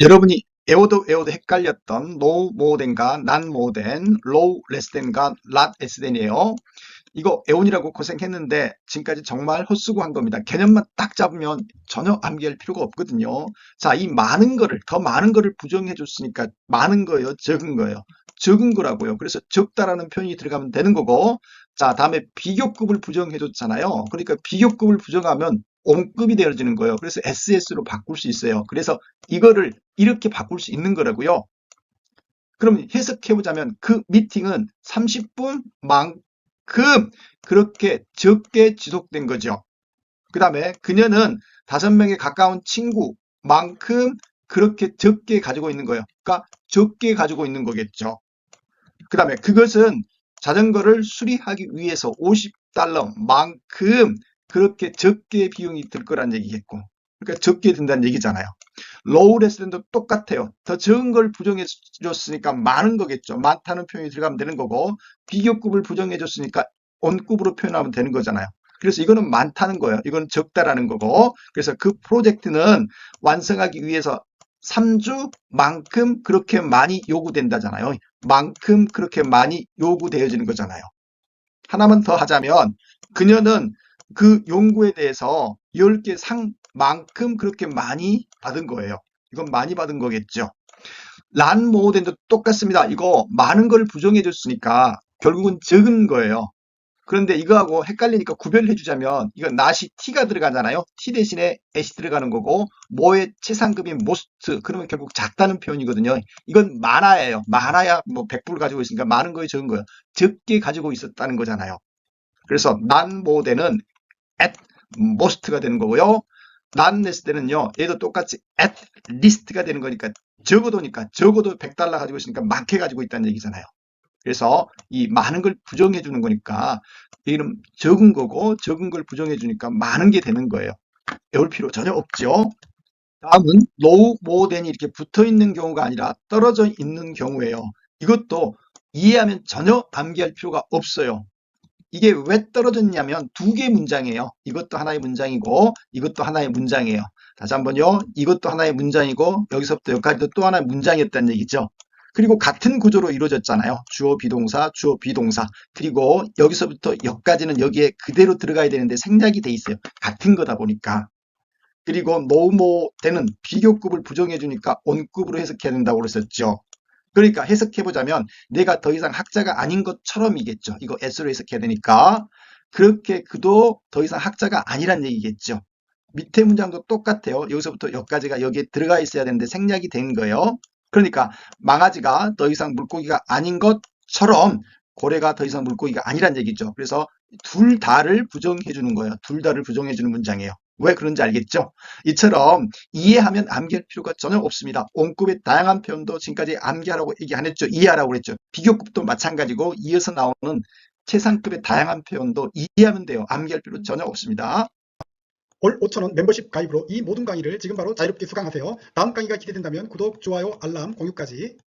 여러분이 에어도 에어도 헷갈렸던 low more than과 not more than, low less than과 not less than이에요. 이거 에온이라고 고생했는데 지금까지 정말 헛수고한 겁니다. 개념만 딱 잡으면 전혀 암기할 필요가 없거든요. 자, 이 많은 거를 더 많은 거를 부정해 줬으니까 많은 거예요, 적은 거예요. 적은 거라고요. 그래서 적다라는 표현이 들어가면 되는 거고 자, 다음에 비교급을 부정해 줬잖아요. 그러니까 비교급을 부정하면 온급이 되어지는 거예요. 그래서 SS로 바꿀 수 있어요. 그래서 이거를 이렇게 바꿀 수 있는 거라고요. 그럼 해석해 보자면 그 미팅은 30분만큼 그렇게 적게 지속된 거죠. 그 다음에 그녀는 다섯 명에 가까운 친구만큼 그렇게 적게 가지고 있는 거예요. 그러니까 적게 가지고 있는 거겠죠. 그 다음에 그것은 자전거를 수리하기 위해서 50달러만큼 그렇게 적게 비용이 들 거란 얘기겠고. 그러니까 적게 든다는 얘기잖아요. 로우 레스덴도 똑같아요. 더 적은 걸 부정해 줬으니까 많은 거겠죠. 많다는 표현이 들어가면 되는 거고 비교급을 부정해 줬으니까 온급으로 표현하면 되는 거잖아요. 그래서 이거는 많다는 거예요. 이건 적다라는 거고 그래서 그 프로젝트는 완성하기 위해서 3주만큼 그렇게 많이 요구된다잖아요. 만큼 그렇게 많이 요구되어지는 거잖아요. 하나만 더 하자면 그녀는 그 연구에 대해서 10개 상만큼 그렇게 많이 받은 거예요. 이건 많이 받은 거겠죠. 란 모덴도 똑같습니다. 이거 많은 걸 부정해 줬으니까 결국은 적은 거예요. 그런데 이거하고 헷갈리니까 구별해 주자면 이건 낫이 t가 들어가잖아요. t 대신에 at이 들어가는 거고 뭐의 최상급인 most 그러면 결국 작다는 표현이거든요. 이건 많아예요. 많아야 뭐 100불 가지고 있으니까 많은 거에 적은 거예요. 적게 가지고 있었다는 거잖아요. 그래서 난 모델은 at most가 되는 거고요. 난 냈을 때는요. 얘도 똑같이 at least가 되는 거니까 적어도니까 적어도 100달러 가지고 있으니까 많게 가지고 있다는 얘기잖아요. 그래서 이 많은 걸 부정해 주는 거니까 이는 적은 거고 적은 걸 부정해 주니까 많은 게 되는 거예요. 외울 필요 전혀 없죠. 다음은 low, more than이 이렇게 붙어 있는 경우가 아니라 떨어져 있는 경우예요. 이것도 이해하면 전혀 암기할 필요가 없어요. 이게 왜 떨어졌냐면 두 개 문장이에요. 이것도 하나의 문장이고 이것도 하나의 문장이에요. 다시 한번요. 이것도 하나의 문장이고 여기서부터 여기까지도 또 하나의 문장이었다는 얘기죠. 그리고 같은 구조로 이루어졌잖아요. 주어 비동사, 주어 비동사. 그리고 여기서부터 여기까지는 여기에 그대로 들어가야 되는데 생략이 돼 있어요. 같은 거다 보니까. 그리고 노모 때는 비교급을 부정해 주니까 온급으로 해석해야 된다고 그랬었죠. 그러니까 해석해 보자면 내가 더 이상 학자가 아닌 것처럼이겠죠. 이거 S로 해석해야 되니까. 그렇게 그도 더 이상 학자가 아니란 얘기겠죠. 밑에 문장도 똑같아요. 여기서부터 여기까지가 여기에 들어가 있어야 되는데 생략이 된 거예요. 그러니까 망아지가 더 이상 물고기가 아닌 것처럼 고래가 더 이상 물고기가 아니란 얘기죠. 그래서 둘 다를 부정해 주는 거예요. 둘 다를 부정해 주는 문장이에요. 왜 그런지 알겠죠? 이처럼 이해하면 암기할 필요가 전혀 없습니다. 온급의 다양한 표현도 지금까지 암기하라고 얘기 안 했죠. 이해하라고 그랬죠. 비교급도 마찬가지고 이어서 나오는 최상급의 다양한 표현도 이해하면 돼요. 암기할 필요 전혀 없습니다. 월 5,000원 멤버십 가입으로 이 모든 강의를 지금 바로 자유롭게 수강하세요. 다음 강의가 기대된다면 구독, 좋아요, 알람, 공유까지